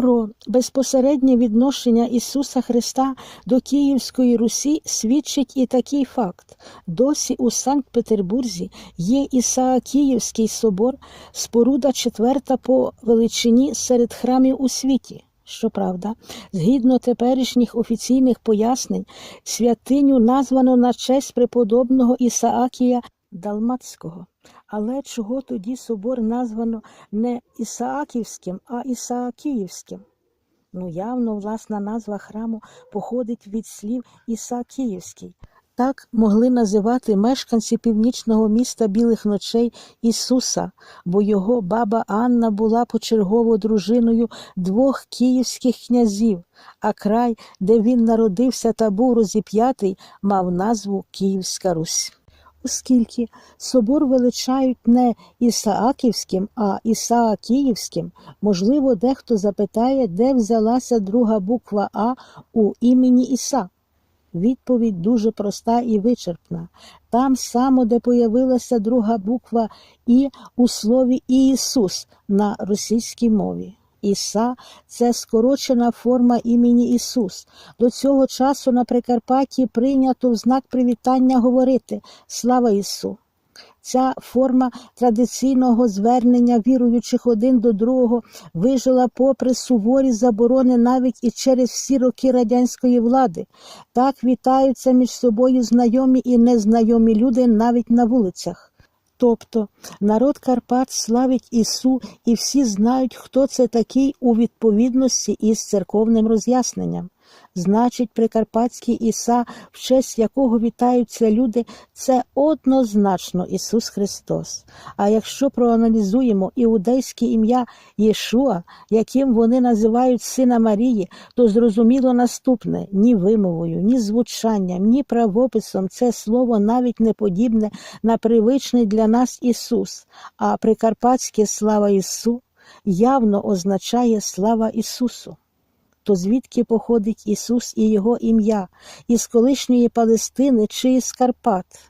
Про безпосереднє відношення Ісуса Христа до Київської Русі свідчить і такий факт. Досі у Санкт-Петербурзі є Ісаакіївський собор, споруда четверта по величині серед храмів у світі. Щоправда, згідно теперішніх офіційних пояснень, святиню названо на честь преподобного Ісаакія Далмацького. Але чого тоді собор названо не Ісааківським, а Ісаакіївським? Ну, явно, власна назва храму походить від слів Ісаакіївський. Так могли називати мешканці північного міста Білих ночей Ісуса, бо його баба Анна була почергово дружиною двох київських князів, а край, де він народився та був розіп'ятий, мав назву Київська Русь. Оскільки собор величають не Ісааківським, а Ісаакіївським, можливо, дехто запитає, де взялася друга буква А у імені Іса. Відповідь дуже проста і вичерпна. Там само, де появилася друга буква І у слові Ісус на російській мові. Іса це скорочена форма імені Ісус. До цього часу на Прикарпатті прийнято в знак привітання говорити Слава Ісу! Ця форма традиційного звернення віруючих один до другого вижила попри суворі заборони навіть і через всі роки радянської влади. Так вітаються між собою знайомі і незнайомі люди навіть на вулицях. Тобто народ Карпат славить Ісу, і всі знають, хто це такий у відповідності із церковним роз'ясненням. Значить, прикарпатський Іса, в честь якого вітаються люди, це однозначно Ісус Христос. А якщо проаналізуємо іудейське ім'я Єшуа, яким вони називають Сина Марії, то зрозуміло наступне: ні вимовою, ні звучанням, ні правописом це слово навіть не подібне на привичний для нас Ісус, а прикарпатське слава Ісу явно означає слава Ісусу то звідки походить Ісус і Його ім'я, із колишньої Палестини чи із Карпат?